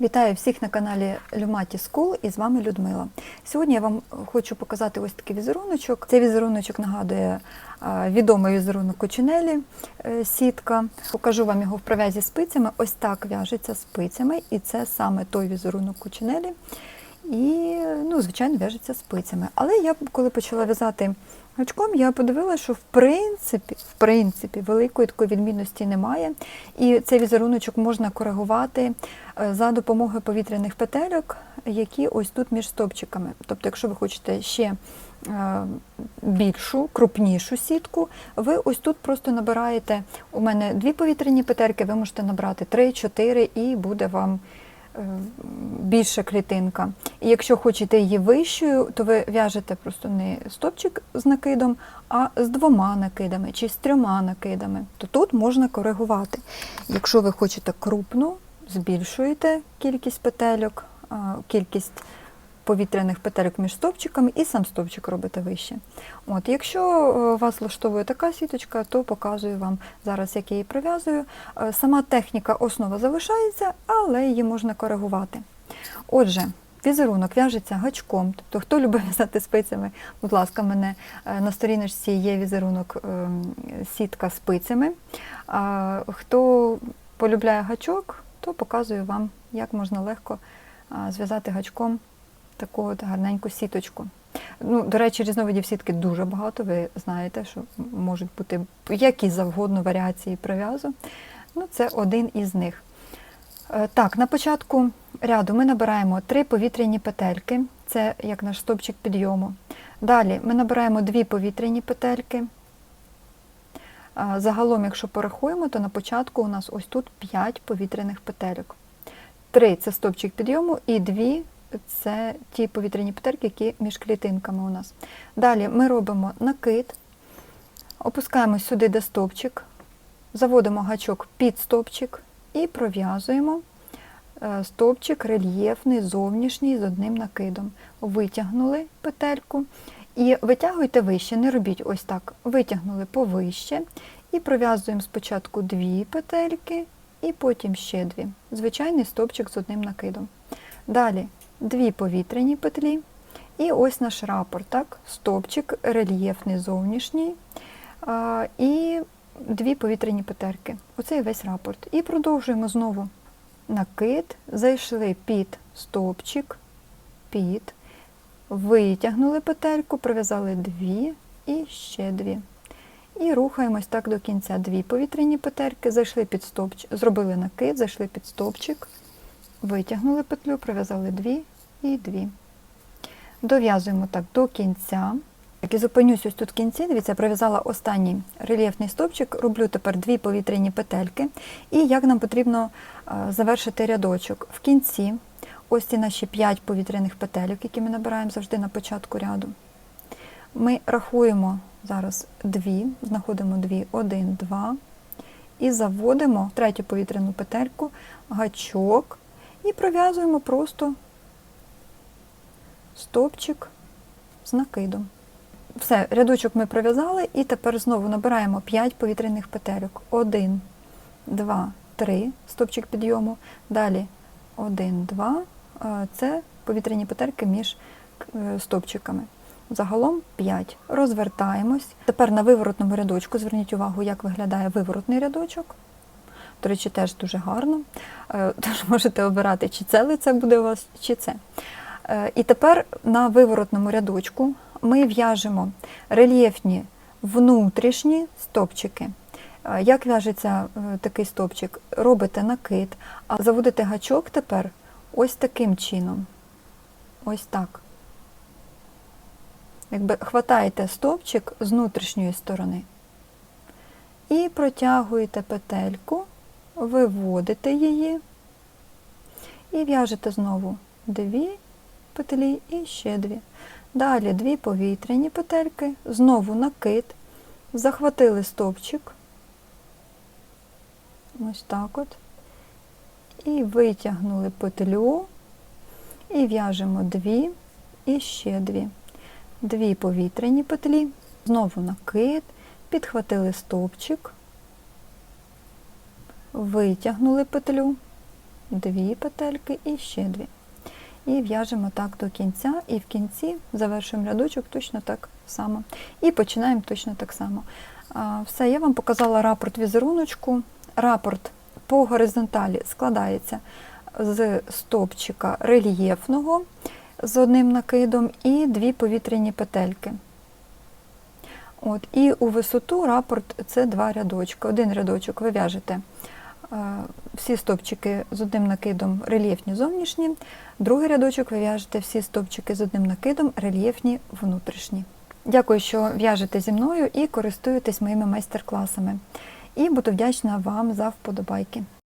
Вітаю всіх на каналі Люматі School і з вами Людмила. Сьогодні я вам хочу показати ось такий візеруночок. Цей візеруночок нагадує е, відомий візерунок Кочинелі е, сітка. Покажу вам його в пров'язі спицями. Ось так в'яжеться спицями, і це саме той візерунок Кочинелі. І, ну, звичайно, в'яжеться спицями. Але я, коли почала в'язати гачком, я подивилася, що в принципі, в принципі, великої такої відмінності немає. І цей візеруночок можна коригувати е, за допомогою повітряних петельок, які ось тут між стопчиками. Тобто, якщо ви хочете ще е, більшу, крупнішу сітку, ви ось тут просто набираєте у мене дві повітряні петельки, ви можете набрати три-чотири, і буде вам більша клітинка. І якщо хочете її вищою, то ви в'яжете просто не стопчик з накидом, а з двома накидами чи з трьома накидами. То тут можна коригувати. Якщо ви хочете крупну, збільшуєте кількість петельок, кількість повітряних петельок між стовпчиками і сам стовпчик робите вище. От, якщо е, вас влаштовує така сіточка, то показую вам зараз, як я її прив'язую. Е, Сама техніка основа залишається, але її можна коригувати. Отже, візерунок в'яжеться гачком. Тобто, хто любить в'язати спицями, будь ласка, мене е, на сторіночці є візерунок ем, сітка спицями. Хто полюбляє гачок, то показую вам, як можна легко зв'язати гачком таку от гарненьку сіточку. Ну, до речі, різновидів сітки дуже багато. Ви знаєте, що можуть бути які завгодно варіації прив'язу. Ну, це один із них. Е, Так, на початку ряду ми набираємо три повітряні петельки, це як наш стопчик підйому. Далі ми набираємо дві повітряні петельки. Загалом, якщо порахуємо, то на початку у нас ось тут 5 повітряних петельок. Три це стопчик підйому і дві це ті повітряні петельки, які між клітинками у нас. Далі ми робимо накид, опускаємо сюди, де стопчик, заводимо гачок під стопчик і пров'язуємо е, стовпчик рельєфний, зовнішній з одним накидом. Витягнули петельку і витягуйте вище, не робіть ось так. Витягнули повище і пров'язуємо спочатку дві петельки, і потім ще дві. Звичайний стовпчик з одним накидом. Далі дві повітряні петлі. І ось наш рапорт, так? стовпчик рельєфний зовнішній. І дві повітряні петельки. Оце і весь рапорт. І продовжуємо знову накид, зайшли під стовпчик, під, витягнули петельку, пров'язали дві і ще дві. І рухаємось так до кінця. Дві повітряні петельки, зайшли під стовпчик, зробили накид, зайшли під стовпчик, витягнули петлю, пров'язали дві і дві. Дов'язуємо так до кінця. Так, і зупинюсь ось тут в кінці, дивіться, пров'язала останній рельєфний стовпчик, роблю тепер дві повітряні петельки. І як нам потрібно е, завершити рядочок. В кінці ось ці наші 5 повітряних петельок, які ми набираємо завжди на початку ряду. Ми рахуємо зараз дві, знаходимо дві, один, два. І заводимо в третю повітряну петельку, гачок і пров'язуємо просто стовпчик з накидом. Все, рядочок ми пров'язали, і тепер знову набираємо 5 повітряних петельок. 1, 2, 3, стовпчик підйому. Далі 1, 2, це повітряні петельки між е, стовпчиками. Загалом 5. Розвертаємось. Тепер на виворотному рядочку зверніть увагу, як виглядає виворотний рядочок. До речі, теж дуже гарно. Е, Тож можете обирати, чи це лице буде у вас, чи це. Е, І тепер на виворотному рядочку ми в'яжемо рельєфні внутрішні стопчики. Е, Як в'яжеться такий стопчик? Робите накид, а заводите гачок тепер ось таким чином. Ось так. Якби хватаєте стовпчик з внутрішньої сторони і протягуєте петельку, виводите її і в'яжете знову дві петлі і ще дві. Далі дві повітряні петельки, знову накид, захватили стовпчик, ось так от, і витягнули петлю, і в'яжемо дві і ще дві. Дві повітряні петлі, знову накид, підхватили стовпчик, витягнули петлю, дві петельки і ще дві. І в'яжемо так до кінця, і в кінці завершуємо рядочок точно так само. І починаємо точно так само. Все, я вам показала рапорт візеруночку. Рапорт по горизонталі складається з стовпчика рельєфного з одним накидом і дві повітряні петельки. От, і у висоту рапорт це два рядочки. Один рядочок ви в'яжете всі стовпчики з одним накидом рельєфні зовнішні, другий рядочок ви в'яжете всі стовпчики з одним накидом рельєфні внутрішні. Дякую, що в'яжете зі мною і користуєтесь моїми майстер-класами. І буду вдячна вам за вподобайки.